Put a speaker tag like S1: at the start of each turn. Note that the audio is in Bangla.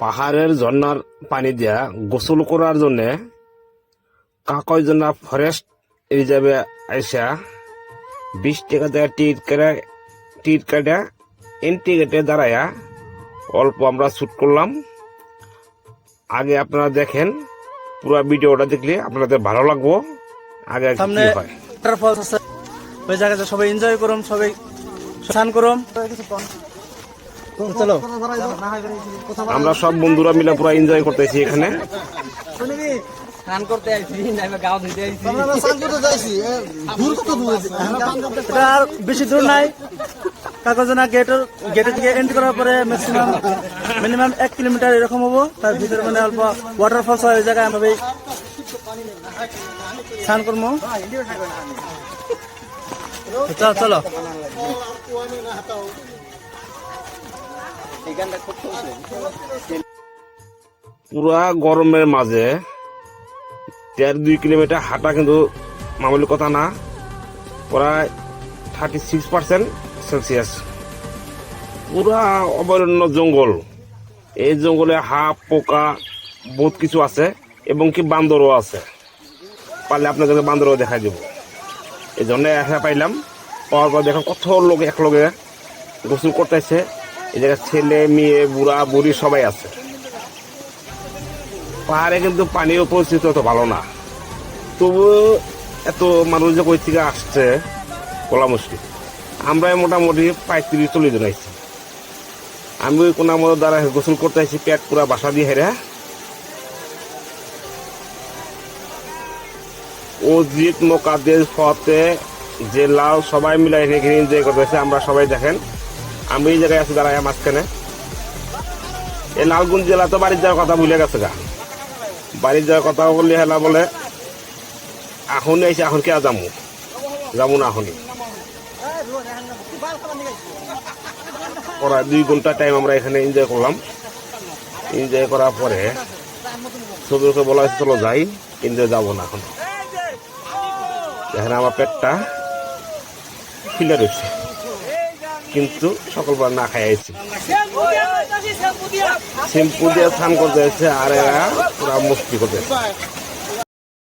S1: পাহাড়ের ঝর্ণার পানি দিয়া গোসল করার জন্য কাকইজনা ফরেস্ট রিজার্ভে আইসা বিশ টাকা দেওয়া টিকিট কেটে টিকিট কাটা এন্ট্রি গেটে দাঁড়ায়া। অল্প আমরা শ্যুট করলাম। আগে আপনারা দেখেন পুরো ভিডিওটা দেখলে আপনাদের ভালো লাগবো। আগে
S2: সামনে ওই জায়গাতে সবাই এনজয় করুম সবাই স্নান করুম। চলো
S1: আমরা সব বন্ধুরা মিলে পুরো এনজয় করতেছি এখানে।
S2: বেশি দূর নাই। কাগজনা গেটের গেটের থেকে এন্ট্রি করার পরে ম্যাক্সিমাম মিনিমাম এক কিলোমিটার এরকম হব। তার ভিতরে মানে অল্প ওয়াটারফলস হয় ওই জায়গায় আমরা এই স্নান করব। চলো চলো।
S1: পুরা গরমের মাঝে দেড় দুই কিলোমিটার হাঁটা কিন্তু মামুলি কথা না। প্রায় থার্টি সিক্স পার্সেন্ট সেলসিয়াস পুরা অভয়ারণ্য জঙ্গল। এই জঙ্গলে হাঁপ পোকা, বহুত কিছু আছে এবং কি বান্দরও আছে। পারলে আপনাদেরকে বান্দরও দেখা দিব। এই জন্য পাইলাম। পাওয়ার পর দেখো কত লোক একলগে গোসল করতেছে। এই ছেলে, মেয়ে, বুড়া, বুড়ি সবাই আছে। পাহাড়ে কিন্তু পানিও পরিস্থিতি অত ভালো না। তবু এত মানুষ যে কই থেকে আসছে, বলা মুশকিল। আমরা মোটামুটি পঁয়ত্রিশ চল্লিশ জন আইছি। আমি ওই মধ্যে দ্বারা গোসল করতে আইছি, পেট পুরা বাসা দিয়ে হেরে অজিত মোকাদ্দের ফতে যে লাল সবাই মিলে এখানে এনজয় করতেছে। আমরা সবাই দেখেন আমি এই জায়গায় আছি, দাঁড়ায় মাঝখানে। এই লালগুন জেলা তো বাড়ির যাওয়ার কথা ভুলে গেছে গা। বাড়ির যাওয়ার কথা বললে হেলা বলে এখন এসে এখন কে যাব যাব না এখনই প্রায় দুই ঘণ্টা টাইম আমরা এখানে এনজয় করলাম। এনজয় করার পরে ছবিকে বলা হয়েছে, চলো যাই কিন্তু যাব না এখন। এখানে আমার পেটটা ফিলে রয়েছে। কিন্তু সকালবেলা না খাই আইছি শ্যাম্পু দিয়ে স্নান করতে হয়েছে আর এরা পুরা মুক্তি করতে।